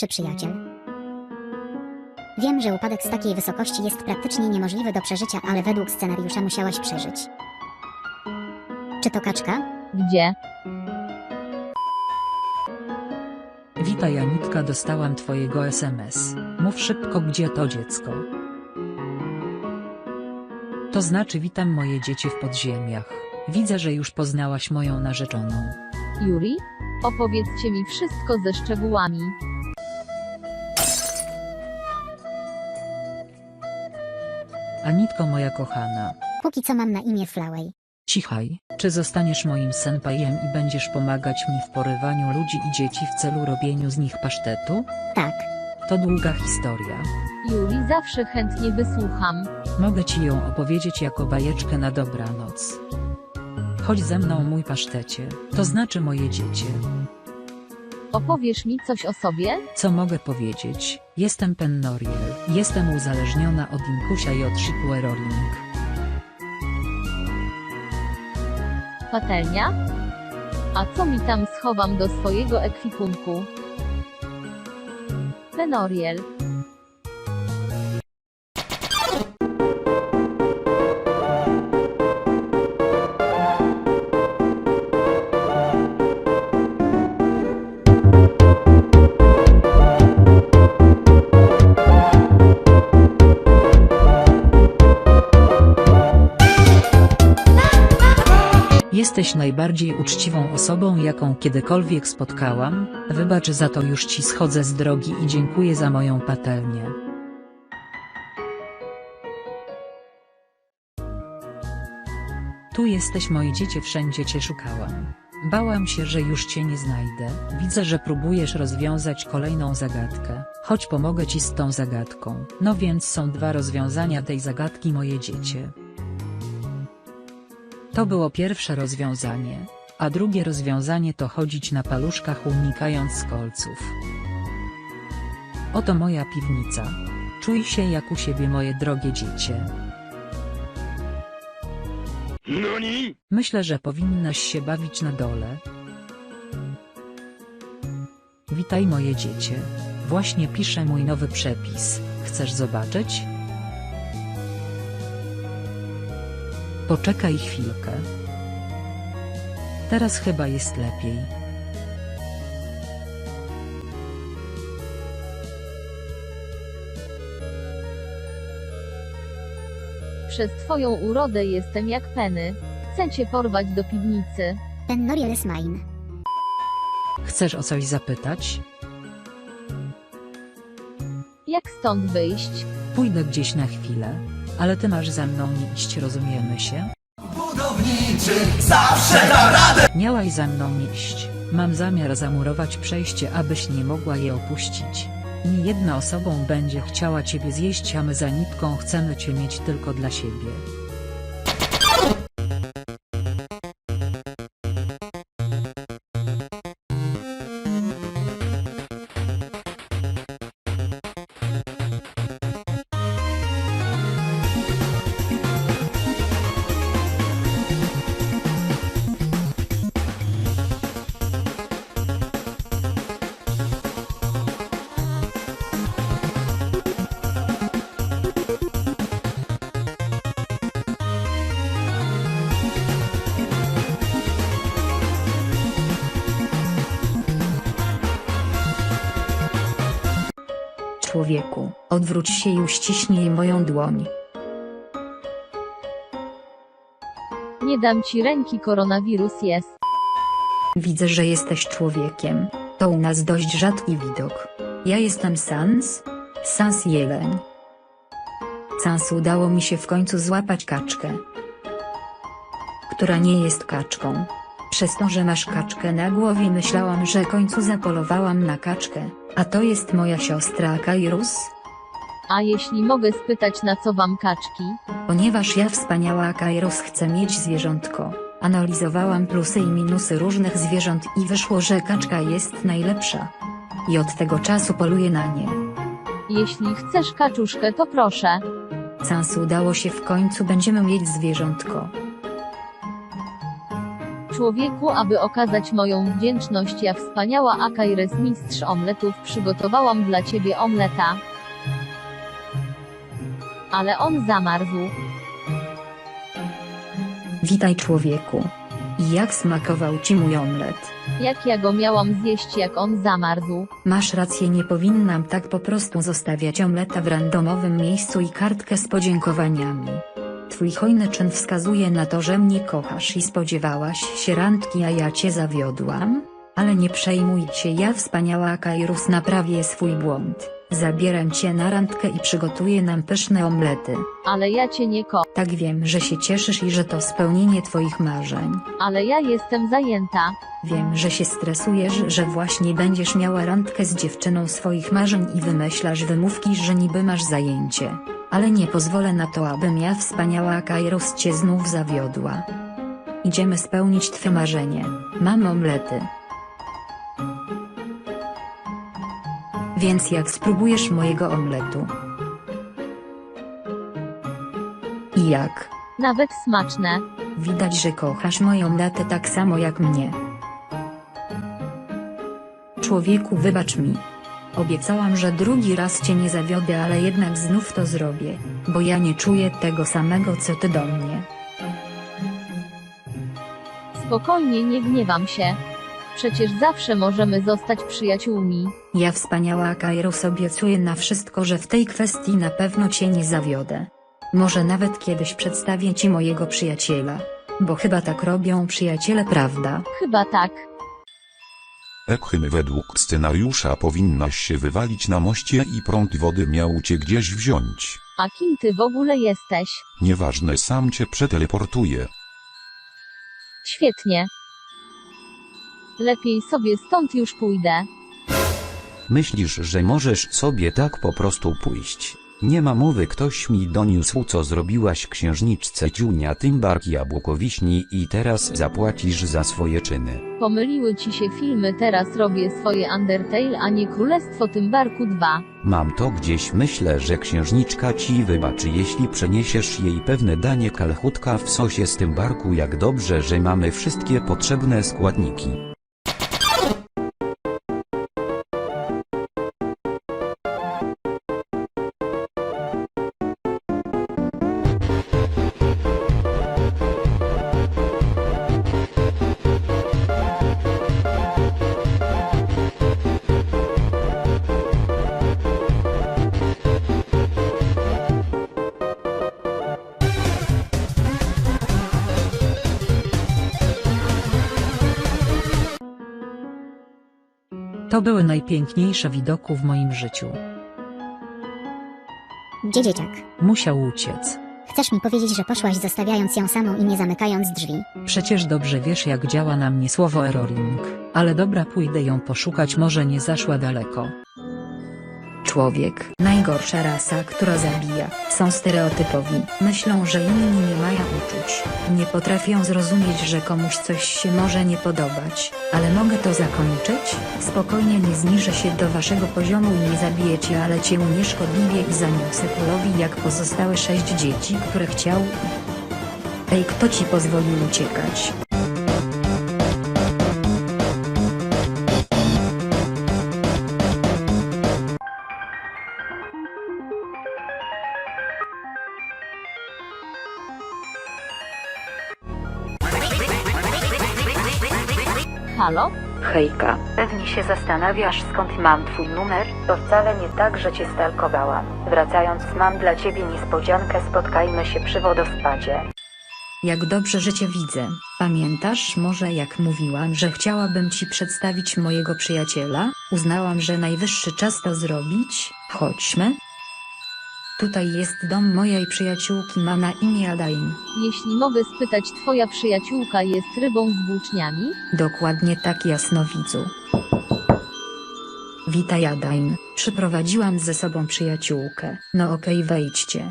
najlepszy przyjaciel. Wiem, że upadek z takiej wysokości jest praktycznie niemożliwy do przeżycia, ale według scenariusza musiałaś przeżyć. Czy to kaczka? Gdzie? Witaj Anitka, dostałam twojego SMS. Mów szybko, gdzie to dziecko. To znaczy witam moje dziecię w podziemiach. Widzę, że już poznałaś moją narzeczoną. Juri? Opowiedzcie mi wszystko ze szczegółami. Anitko moja kochana, Póki co mam na imię Flawey. cichaj, czy zostaniesz moim senpajem i będziesz pomagać mi w porywaniu ludzi i dzieci w celu robieniu z nich pasztetu? Tak. To długa historia. Juri zawsze chętnie wysłucham. Mogę ci ją opowiedzieć jako bajeczkę na dobranoc. Chodź ze mną mój pasztecie, to znaczy moje dziecię. Opowiesz mi coś o sobie? Co mogę powiedzieć? Jestem Pennoriel, jestem uzależniona od Inkusia i od Shipware Rolling. Patelnia? A co mi tam schowam do swojego ekwipunku? Tenoriel. Jesteś najbardziej uczciwą osobą, jaką kiedykolwiek spotkałam, wybacz za to już ci schodzę z drogi i dziękuję za moją patelnię. Tu jesteś moje dziecię, wszędzie cię szukałam. Bałam się, że już cię nie znajdę, widzę, że próbujesz rozwiązać kolejną zagadkę, choć pomogę ci z tą zagadką. No więc są dwa rozwiązania tej zagadki moje dziecię. To było pierwsze rozwiązanie, a drugie rozwiązanie to chodzić na paluszkach unikając kolców. Oto moja piwnica. Czuj się jak u siebie moje drogie dziecię. Myślę, że powinnaś się bawić na dole. Witaj moje dziecię. Właśnie piszę mój nowy przepis. Chcesz zobaczyć? Poczekaj chwilkę. Teraz chyba jest lepiej. Przez twoją urodę jestem jak Penny. Chcę cię porwać do piwnicy. Ten Noriel is mine. Chcesz o coś zapytać? Jak stąd wyjść? Pójdę gdzieś na chwilę, ale ty masz ze mną nie iść, rozumiemy się? Miałaś za mną iść. Mam zamiar zamurować przejście, abyś nie mogła je opuścić. Nie jedna osobą będzie chciała ciebie zjeść, a my za nitką chcemy cię mieć tylko dla siebie. Człowieku, odwróć się i uściśnij moją dłoń. Nie dam ci ręki, koronawirus jest. Widzę, że jesteś człowiekiem. To u nas dość rzadki widok. Ja jestem Sans. Sans jeleń. Sans udało mi się w końcu złapać kaczkę. Która nie jest kaczką. Przez to, że masz kaczkę na głowie myślałam, że końcu zapolowałam na kaczkę, a to jest moja siostra Kairus. A jeśli mogę spytać na co wam kaczki? Ponieważ ja wspaniała Kairos chcę mieć zwierzątko, analizowałam plusy i minusy różnych zwierząt i wyszło, że kaczka jest najlepsza. I od tego czasu poluję na nie. Jeśli chcesz kaczuszkę, to proszę. Sans udało się w końcu, będziemy mieć zwierzątko. Człowieku, aby okazać moją wdzięczność, ja wspaniała Akaires mistrz omletów, przygotowałam dla ciebie omleta. Ale on zamarzł. Witaj człowieku. Jak smakował ci mój omlet? Jak ja go miałam zjeść, jak on zamarzł? Masz rację, nie powinnam tak po prostu zostawiać omleta w randomowym miejscu i kartkę z podziękowaniami. Twój hojny czyn wskazuje na to, że mnie kochasz i spodziewałaś się randki, a ja cię zawiodłam? Ale nie przejmuj się, ja wspaniała Kairus naprawię swój błąd. Zabieram cię na randkę i przygotuję nam pyszne omlety. Ale ja cię nie ko... Tak wiem, że się cieszysz i że to spełnienie twoich marzeń. Ale ja jestem zajęta. Wiem, że się stresujesz, że właśnie będziesz miała randkę z dziewczyną swoich marzeń i wymyślasz wymówki, że niby masz zajęcie. Ale nie pozwolę na to, abym ja wspaniała Kairos cię znów zawiodła. Idziemy spełnić twe marzenie. Mam omlety. Więc jak spróbujesz mojego omletu? Jak? Nawet smaczne. Widać, że kochasz moją omletę tak samo jak mnie. Człowieku, wybacz mi. Obiecałam, że drugi raz cię nie zawiodę, ale jednak znów to zrobię, bo ja nie czuję tego samego co ty do mnie. Spokojnie, nie gniewam się. Przecież zawsze możemy zostać przyjaciółmi. Ja wspaniała Kairos obiecuję na wszystko, że w tej kwestii na pewno cię nie zawiodę. Może nawet kiedyś przedstawię ci mojego przyjaciela. Bo chyba tak robią przyjaciele, prawda? Chyba tak. Ekhym według scenariusza powinnaś się wywalić na moście i prąd wody miał cię gdzieś wziąć. A kim ty w ogóle jesteś? Nieważne sam cię przeteleportuje. Świetnie. Lepiej sobie stąd już pójdę. Myślisz, że możesz sobie tak po prostu pójść? Nie ma mowy, ktoś mi doniósł co zrobiłaś księżniczce Ciunia Tymbark Jabłkowiśni i teraz zapłacisz za swoje czyny. Pomyliły ci się filmy, teraz robię swoje Undertale, a nie Królestwo Tymbarku 2. Mam to gdzieś, myślę, że księżniczka ci wybaczy jeśli przeniesiesz jej pewne danie kalchutka w sosie z Tymbarku jak dobrze, że mamy wszystkie potrzebne składniki. To były najpiękniejsze widoku w moim życiu. Gdzie dzieciak? Musiał uciec. Chcesz mi powiedzieć, że poszłaś zostawiając ją samą i nie zamykając drzwi? Przecież dobrze wiesz jak działa na mnie słowo Eroring. Ale dobra pójdę ją poszukać może nie zaszła daleko. Człowiek, najgorsza rasa, która zabija, są stereotypowi, myślą, że inni nie mają uczuć, nie potrafią zrozumieć, że komuś coś się może nie podobać, ale mogę to zakończyć? Spokojnie nie zniżę się do waszego poziomu i nie zabiję cię, ale cię nieszkodliwie i zaniosę kulowi jak pozostałe sześć dzieci, które chciał. Ej, kto ci pozwolił uciekać? Halo? Hejka, pewnie się zastanawiasz skąd mam twój numer? To wcale nie tak, że cię stalkowałam. Wracając mam dla ciebie niespodziankę, spotkajmy się przy wodospadzie. Jak dobrze, że cię widzę. Pamiętasz może jak mówiłam, że chciałabym ci przedstawić mojego przyjaciela? Uznałam, że najwyższy czas to zrobić. Chodźmy. Tutaj jest dom mojej przyjaciółki, ma na imię Adain. Jeśli mogę spytać, twoja przyjaciółka jest rybą z włóczniami? Dokładnie tak jasnowidzu. Witaj Adain, przyprowadziłam ze sobą przyjaciółkę. No okej wejdźcie.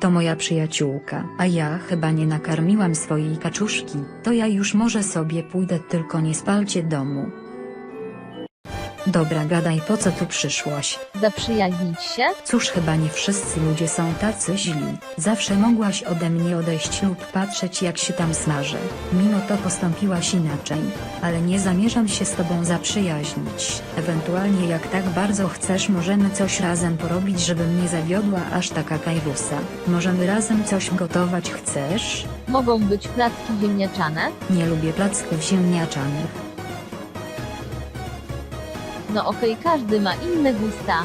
To moja przyjaciółka, a ja chyba nie nakarmiłam swojej kaczuszki, to ja już może sobie pójdę tylko nie spalcie domu. Dobra gadaj po co tu przyszłaś? Zaprzyjaźnić się? Cóż chyba nie wszyscy ludzie są tacy źli. Zawsze mogłaś ode mnie odejść lub patrzeć jak się tam smażę. Mimo to postąpiłaś inaczej. Ale nie zamierzam się z tobą zaprzyjaźnić. Ewentualnie jak tak bardzo chcesz możemy coś razem porobić żeby mnie zawiodła aż taka kajrusa. Możemy razem coś gotować chcesz? Mogą być placki ziemniaczane? Nie lubię placków ziemniaczanych. No okej, każdy ma inne gusta.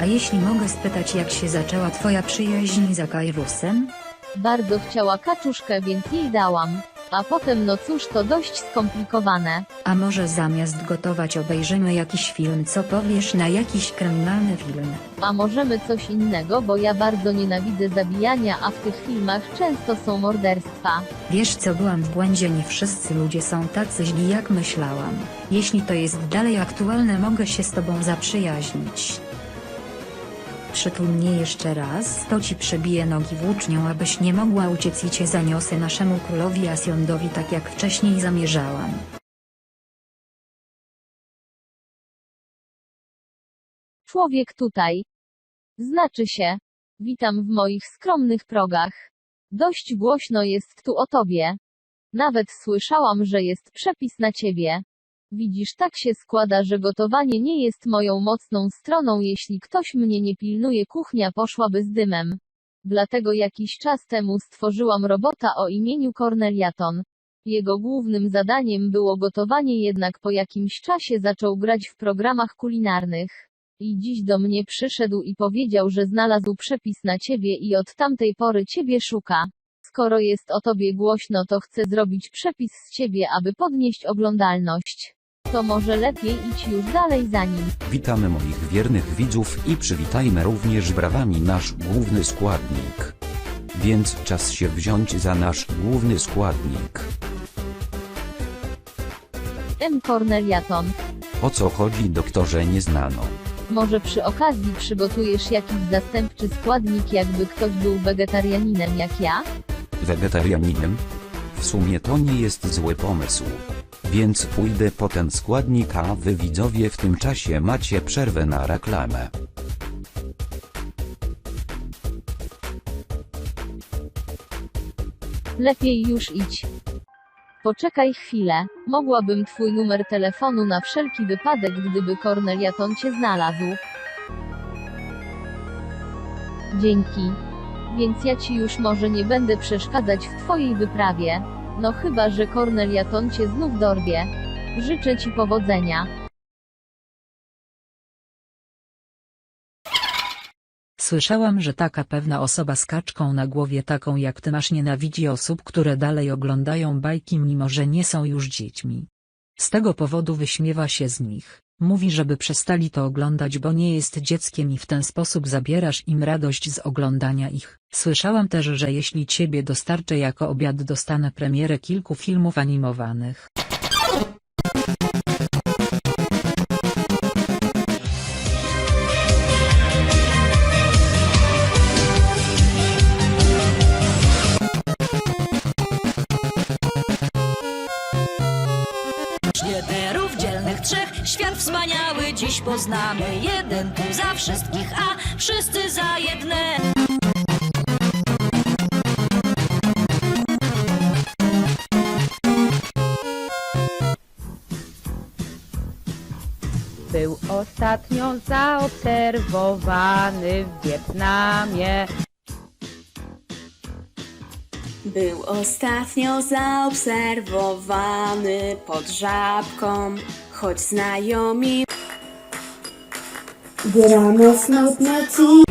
A jeśli mogę spytać jak się zaczęła twoja przyjaźń za kajrusem? Bardzo chciała kaczuszkę, więc jej dałam. A potem no cóż to dość skomplikowane. A może zamiast gotować obejrzymy jakiś film co powiesz na jakiś kryminalny film? A możemy coś innego, bo ja bardzo nienawidzę zabijania, a w tych filmach często są morderstwa. Wiesz co byłam w błędzie nie wszyscy ludzie są tacy źli jak myślałam. Jeśli to jest dalej aktualne mogę się z tobą zaprzyjaźnić. Przytul mnie jeszcze raz, to ci przebiję nogi włócznią abyś nie mogła uciec i cię zaniosę naszemu królowi Asjondowi tak jak wcześniej zamierzałam. Człowiek tutaj. Znaczy się. Witam w moich skromnych progach. Dość głośno jest tu o tobie. Nawet słyszałam, że jest przepis na ciebie. Widzisz, tak się składa, że gotowanie nie jest moją mocną stroną. Jeśli ktoś mnie nie pilnuje, kuchnia poszłaby z dymem. Dlatego jakiś czas temu stworzyłam robota o imieniu Corneliaton. Jego głównym zadaniem było gotowanie, jednak po jakimś czasie zaczął grać w programach kulinarnych. I dziś do mnie przyszedł i powiedział, że znalazł przepis na ciebie i od tamtej pory ciebie szuka. Skoro jest o tobie głośno, to chcę zrobić przepis z ciebie, aby podnieść oglądalność. To może lepiej idź już dalej za nim. Witamy moich wiernych widzów i przywitajmy również brawami nasz główny składnik. Więc czas się wziąć za nasz główny składnik. M. Corneliaton. O co chodzi doktorze nie znano. Może przy okazji przygotujesz jakiś zastępczy składnik, jakby ktoś był wegetarianinem jak ja? Wegetarianinem? W sumie to nie jest zły pomysł. Więc pójdę po ten składnik a wy widzowie w tym czasie macie przerwę na reklamę. Lepiej już idź. Poczekaj chwilę. Mogłabym twój numer telefonu na wszelki wypadek, gdyby Corneliaton cię znalazł. Dzięki. Więc ja ci już może nie będę przeszkadzać w twojej wyprawie. No chyba, że Corneliaton cię znów dorwie. Życzę ci powodzenia. Słyszałam, że taka pewna osoba z kaczką na głowie taką jak ty masz nienawidzi osób, które dalej oglądają bajki mimo że nie są już dziećmi. Z tego powodu wyśmiewa się z nich. Mówi, żeby przestali to oglądać, bo nie jest dzieckiem i w ten sposób zabierasz im radość z oglądania ich. Słyszałam też, że jeśli ciebie dostarczę jako obiad dostanę premierę kilku filmów animowanych. Świat wspaniały dziś poznamy. Jeden tu za wszystkich, a wszyscy za jedne. Był ostatnio zaobserwowany w Wietnamie. Był ostatnio zaobserwowany pod żabką, choć znajomi. Grano smutne ci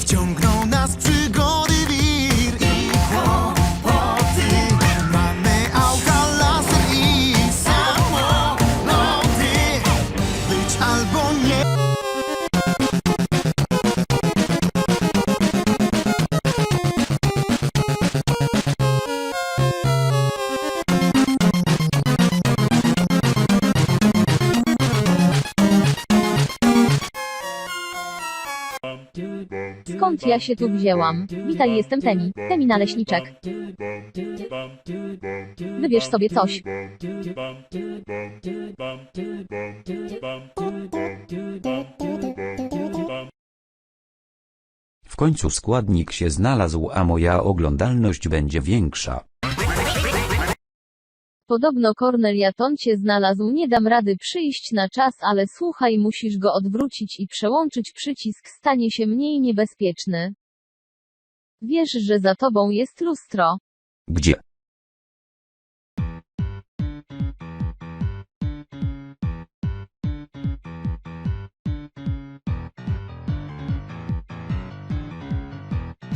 Wciągną nas przygody skąd ja się tu wzięłam? Witaj, jestem Temi, Temi Naleśniczek. Wybierz sobie coś. W końcu składnik się znalazł, a moja oglądalność będzie większa. Podobno Corneliaton cię znalazł, nie dam rady przyjść na czas, ale słuchaj, musisz go odwrócić i przełączyć przycisk, stanie się mniej niebezpieczny. Wiesz, że za tobą jest lustro. Gdzie?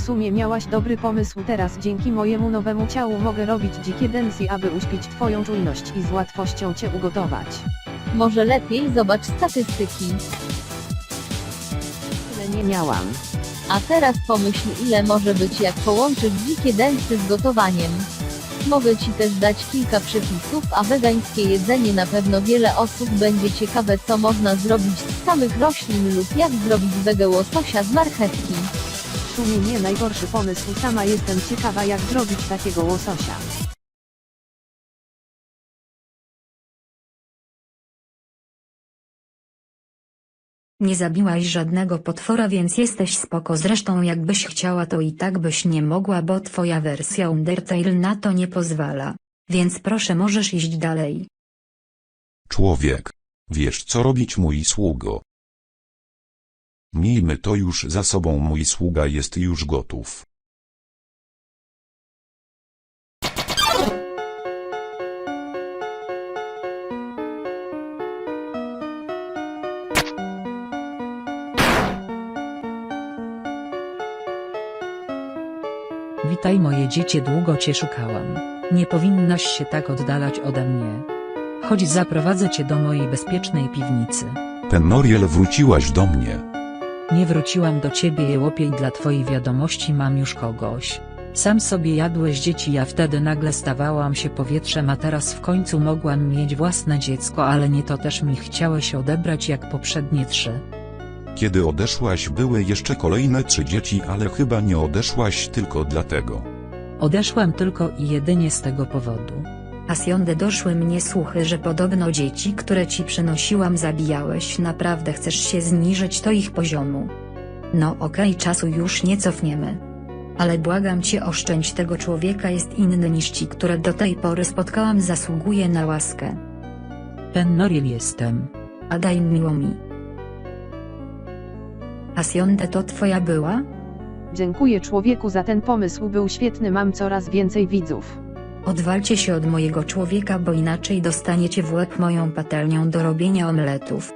W sumie miałaś dobry pomysł teraz dzięki mojemu nowemu ciału mogę robić dzikie densy aby uśpić twoją czujność i z łatwością cię ugotować. Może lepiej zobacz statystyki. Tyle nie miałam. A teraz pomyśl ile może być jak połączyć dzikie dęsy z gotowaniem. Mogę ci też dać kilka przepisów, a wegańskie jedzenie na pewno wiele osób będzie ciekawe co można zrobić z samych roślin lub jak zrobić wege łososia z marchewki. W sumie nie najgorszy pomysł sama jestem ciekawa jak zrobić takiego łososia. Nie zabiłaś żadnego potwora więc jesteś spoko zresztą jakbyś chciała to i tak byś nie mogła bo twoja wersja Undertale na to nie pozwala. Więc proszę możesz iść dalej. Człowiek. Wiesz co robić mój sługo. Miejmy to już za sobą mój sługa jest już gotów. Witaj moje dziecię, długo cię szukałam. Nie powinnaś się tak oddalać ode mnie. Chodź zaprowadzę cię do mojej bezpiecznej piwnicy. Penoriel wróciłaś do mnie. Nie wróciłam do ciebie jełopie i dla twojej wiadomości mam już kogoś. Sam sobie jadłeś dzieci ja wtedy nagle stawałam się powietrzem a teraz w końcu mogłam mieć własne dziecko ale nie to też mi chciałeś odebrać jak poprzednie trzy. Kiedy odeszłaś były jeszcze kolejne trzy dzieci ale chyba nie odeszłaś tylko dlatego. Odeszłam tylko i jedynie z tego powodu. Asjonde doszły mnie słuchy że podobno dzieci które ci przynosiłam zabijałeś naprawdę chcesz się zniżyć do ich poziomu. No okej czasu już nie cofniemy. Ale błagam cię oszczędź tego człowieka jest inny niż ci które do tej pory spotkałam zasługuje na łaskę. Pennoriel jestem. A daj miło mi. Asjonde to twoja była? Dziękuję człowieku za ten pomysł był świetny mam coraz więcej widzów. Odwalcie się od mojego człowieka bo inaczej dostaniecie w łeb moją patelnią do robienia omletów.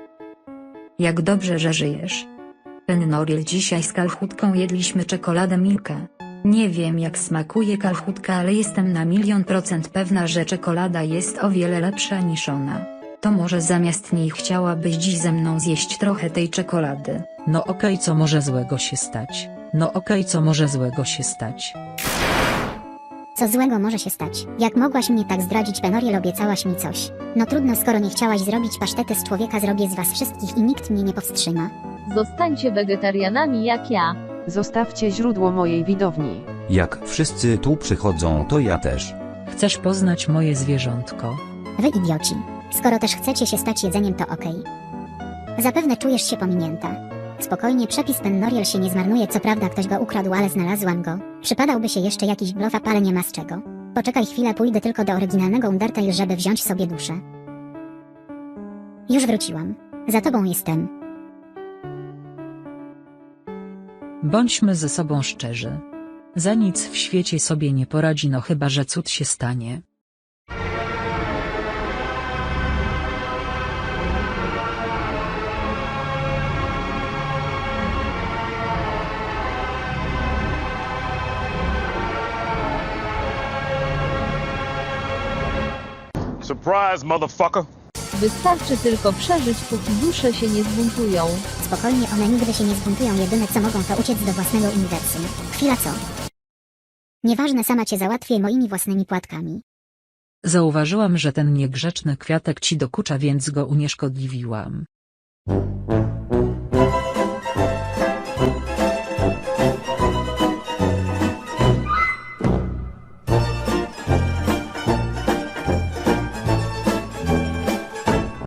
Jak dobrze, że żyjesz. Pennoriel dzisiaj z kalchutką jedliśmy czekoladę Milkę. Nie wiem jak smakuje kalchutka ale jestem na milion procent pewna że czekolada jest o wiele lepsza niż ona. To może zamiast niej chciałabyś dziś ze mną zjeść trochę tej czekolady. No okej co może złego się stać. No okej co może złego się stać. Co złego może się stać? Jak mogłaś mnie tak zdradzić, Penoriel, obiecałaś mi coś. No trudno, skoro nie chciałaś zrobić pasztety z człowieka, zrobię z was wszystkich i nikt mnie nie powstrzyma. Zostańcie wegetarianami jak ja. Zostawcie źródło mojej widowni. Jak wszyscy tu przychodzą to ja też. Chcesz poznać moje zwierzątko? Wy idioci. Skoro też chcecie się stać jedzeniem, to okej. Zapewne czujesz się pominięta. Spokojnie, przepis Pennoriel się nie zmarnuje, co prawda ktoś go ukradł, ale znalazłam go. Przypadałby się jeszcze jakiś blofap, ale nie ma z czego. Poczekaj chwilę, pójdę tylko do oryginalnego Undertale, żeby wziąć sobie duszę. Już wróciłam. Za tobą jestem. Bądźmy ze sobą szczerzy. Za nic w świecie sobie nie poradzi no chyba że cud się stanie. Surprise, motherfucker! Wystarczy tylko przeżyć, póki dusze się nie zbuntują. Spokojnie, one nigdy się nie zbuntują, jedyne co mogą to uciec do własnego uniwersum. Chwila co? Nieważne, sama cię załatwię moimi własnymi płatkami. Zauważyłam że ten niegrzeczny kwiatek ci dokucza więc go unieszkodliwiłam.